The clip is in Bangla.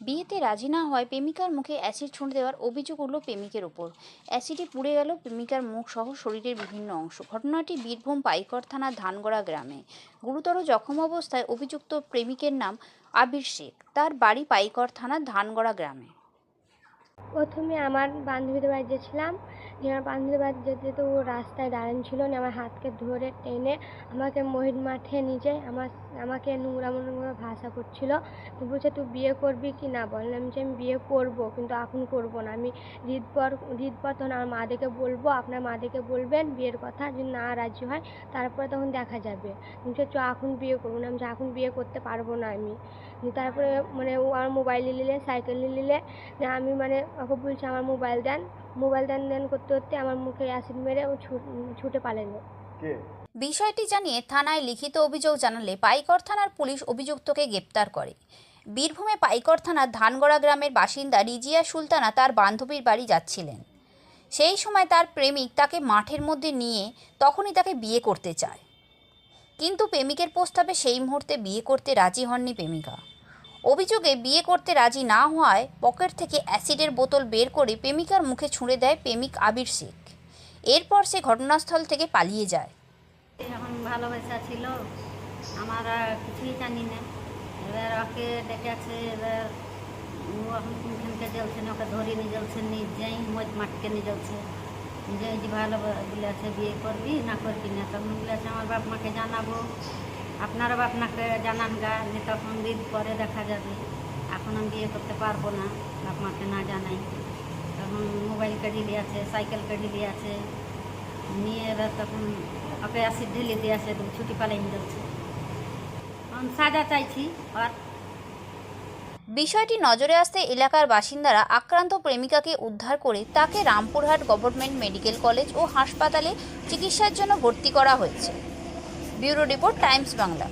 বিয়েতে রাজি না হয় প্রেমিকার মুখে অ্যাসিড ছুঁড়ে দেওয়ার অভিযোগ উঠল প্রেমিকের ওপর অ্যাসিডে পুড়ে গেল প্রেমিকার মুখ সহ শরীরের বিভিন্ন অংশ। ঘটনাটি বীরভূম পাইকর থানার ধানগড়া গ্রামে। গুরুতর জখম অবস্থায় অভিযুক্ত প্রেমিকের নাম আবির শেখ। তার বাড়ি পাইকর থানা ধানগড়া গ্রামে। প্রথমে আমার বান্ধবীদের বাড়ি গেছিলাম। যে আমার বান্ধবীদের বাড়ি যেতে যেতে ও রাস্তায় দাঁড়ানো ছিল নিয়ে আমার হাতকে ধরে টেনে আমাকে মহিষ মাঠে নিয়ে যায়, আমার আমাকে নোংরা নোংরা ভাষা করছিল। তো বলছে, তুই বিয়ে করবি কি না? বললাম যে, আমি বিয়ে করব, কিন্তু এখন করব না। আমি রিতপর রিতপর তখন আমার মাদেরকে বলব, আপনার মাদেরকে বলবেন বিয়ের কথা যদি না রাজি হয়, তারপরে তখন দেখা যাবে। বলছে, চ, এখন বিয়ে করব। না আমি এখন বিয়ে করতে পারব না আমি। তারপরে মানে ও আমার মোবাইল নিয়ে নিলে সাইকেল নিয়ে নিলে আমি মানে ওকে বলছি আমার মোবাইল দেন। মোবাইল দেন দেন করতে করতে আমার মুখে অ্যাসিড মেরে ও ছুটে পালালো। কে? বিষয়টি জানিয়ে থানায় লিখিত অভিযোগ জানালে পাইকর থানার পুলিশ অভিযুক্তকে গ্রেপ্তার করে। বীরভূমে পাইকর থানার ধানগড়া গ্রামের বাসিন্দা রিজিয়া সুলতানা তার বান্ধবীর বাড়ি যাচ্ছিলেন। সেই সময় তার প্রেমিক তাকে মাঠের মধ্যে নিয়ে তখনই তাকে বিয়ে করতে চায়। কিন্তু প্রেমিকের প্রস্তাবে সেই মুহূর্তে বিয়ে করতে রাজি হননি প্রেমিকা। অভিযোগে বিয়ে করতে রাজি না হওয়ায় পকেট থেকে অ্যাসিডের বোতল বের করে প্রেমিকার মুখে ছুঁড়ে দেয় প্রেমিক আবির শেখ। এরপর সে ঘটনাস্থল থেকে পালিয়ে যায়। এখন ভালোবাসা ছিল, আমার কিছুই জানি না। এবার ওকে ডেকেছে, এবার ও এখন কোনখানকে জ্বলছে না, ওকে ধরে নিয়ে জ্বলছে নিজেই মজ মাঠকে নিয়ে জ্বলছে। যে যে ভালো বলেছে বিয়ে করবি, না করবি না, তখন বলেছে আমার বাপ মাকে জানাব। আপনারা বাপ মাকে জানান গা যে তখন ঈদ পরে দেখা যাবে। এখন আমি বিয়ে করতে পারব না, বাপ মাকে না জানাই। তখন মোবাইল কেটে দিয়েছে সাইকেল কেটে দিয়েছে নিয়ে এবার তখন ওকে অ্যাসিড ঢেলে দিয়ে আসে, ছুটি পালাই যাচ্ছে। সাজা চাইছি, আর বিষয়টি নজরে আসতে এলাকার বাসিন্দারা আক্রান্ত প্রেমিকাকে উদ্ধার করে তাকে রামপুরহাট গভর্নমেন্ট মেডিকেল কলেজ ও হাসপাতালে চিকিৎসার জন্য ভর্তি করা হয়েছে। Bureau report Times Bangla.